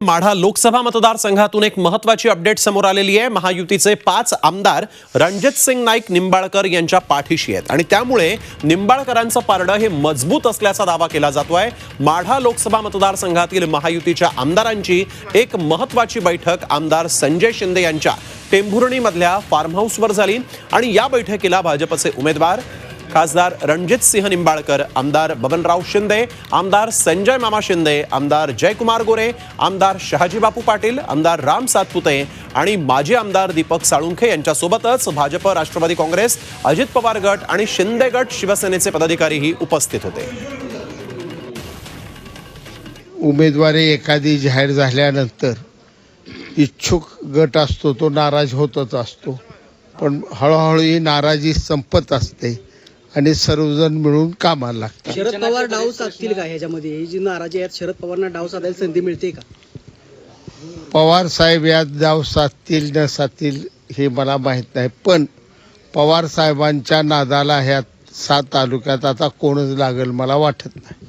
माढा लोकसभा मतदारसंघातून एक महत्वाची अपडेट समोर आलेली आहे. महायुतीचे पाच आमदार रणजित सिंग नाईक निंबाळकर यांच्या पाठीशी आहेत. आणि त्यामुळे निंबाळकरांचं पारडं हे मजबूत असल्याचा दावा केला जातोय. माढा लोकसभा मतदारसंघातील महायुतीच्या आमदारांची एक महत्वाची बैठक आमदार संजय शिंदे यांच्या टेंभुर्णीमधल्या फार्म हाऊसवर झाली. आणि या बैठकीला भाजपचे उमेदवार खासदार रणजित सिंह निंबाळकर आमदार बबनराव शिंदे आमदार संजय मामा शिंदे आमदार जयकुमार गोरे आमदार शहाजी बापू पाटील आमदार राम सातपुते आणि माजी आमदार दीपक साळुंखे यांच्यासोबतच भाजप राष्ट्रवादी काँग्रेस अजित पवार गट आणि शिंदे गट शिवसेनेचे पदाधिकारीही उपस्थित होते. उमेदवारी एखादी जाहीर झाल्यानंतर इच्छुक गट असतो तो नाराज होतच असतो. पण हळूहळू ही नाराजी संपत असते. आणि सर्वजण मिळून कामाला लागतात. शरद पवार डाव साधतील का ह्याच्यामध्ये? ही जी नाराजी आहेत शरद पवारांना डाव साधायला संधी मिळते का? पवार साहेब यात जाव साधतील न साधतील हे मला माहीत नाही पण पवार साहेबांच्या नादाला ह्या सात तालुक्यात आता कोणच लागेल मला वाटत नाही.